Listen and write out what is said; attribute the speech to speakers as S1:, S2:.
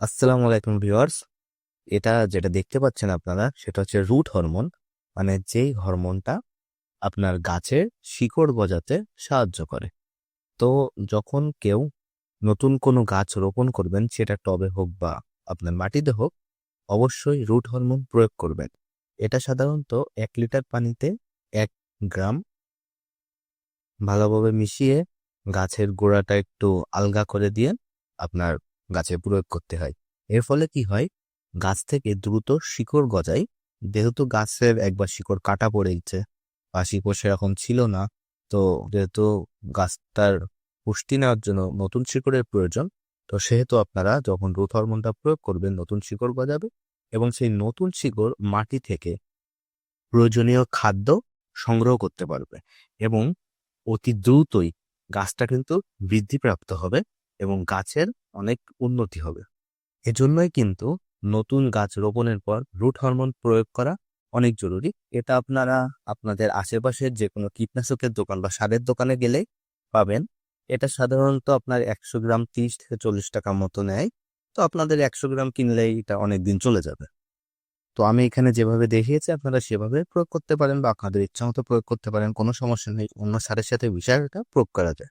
S1: আসসালামু আলাইকুম ভিউয়ার্স। এটা যেটা দেখতে পাচ্ছেন আপনারা, সেটা হচ্ছে রুট হরমোন। মানে যেই হরমোনটা আপনার গাছের শিকড় গজাতে সাহায্য করে। তো যখন কেউ নতুন কোনো গাছ রোপণ করবেন, সেটা টবে হোক বা আপনার মাটিতে হোক, অবশ্যই রুট হরমোন প্রয়োগ করবেন। এটা সাধারণত এক লিটার পানিতে এক গ্রাম ভালোভাবে মিশিয়ে গাছের গোড়াটা একটু আলগা করে দিয়ে আপনার গাছে প্রয়োগ করতে হয়। এর ফলে কি হয়? গাছ থেকে দ্রুত শিকড় গজায়। যেহেতু গাছের একবার শিকড় কাটা পড়ে গেছে, বা শিকড় সেরকম ছিল না, তো যেহেতু গাছটার পুষ্টি নেওয়ার জন্য নতুন শিকড়ের প্রয়োজন, তো সেহেতু আপনারা যখন রুট হরমোনটা প্রয়োগ করবেন, নতুন শিকড় গজাবে এবং সেই নতুন শিকড় মাটি থেকে প্রয়োজনীয় খাদ্য সংগ্রহ করতে পারবে এবং অতি দ্রুতই গাছটা কিন্তু বৃদ্ধিপ্রাপ্ত হবে। এবং গাছের অনেক উন্নতি হবে। এজন্যই কিন্তু নতুন গাছ রোপণের পর রুট হরমোন প্রয়োগ করা অনেক জরুরি। এটা আপনারা আপনাদের আশেপাশের যে কোনো কীটনাশকের দোকান বা সারের দোকানে গেলেই পাবেন। এটা সাধারণত আপনার একশো গ্রাম তিরিশ থেকে চল্লিশ টাকা মতো নেয়। তো আপনাদের একশো গ্রাম কিনলেই এটা অনেক দিন চলে যাবে। তো আমি এখানে যেভাবে দেখিয়েছি, আপনারা সেভাবে প্রয়োগ করতে পারেন বা আপনাদের ইচ্ছা মতো প্রয়োগ করতে পারেন, কোনো সমস্যা নেই। অন্য সারের সাথে বিষয়টা প্রয়োগ করা যায়।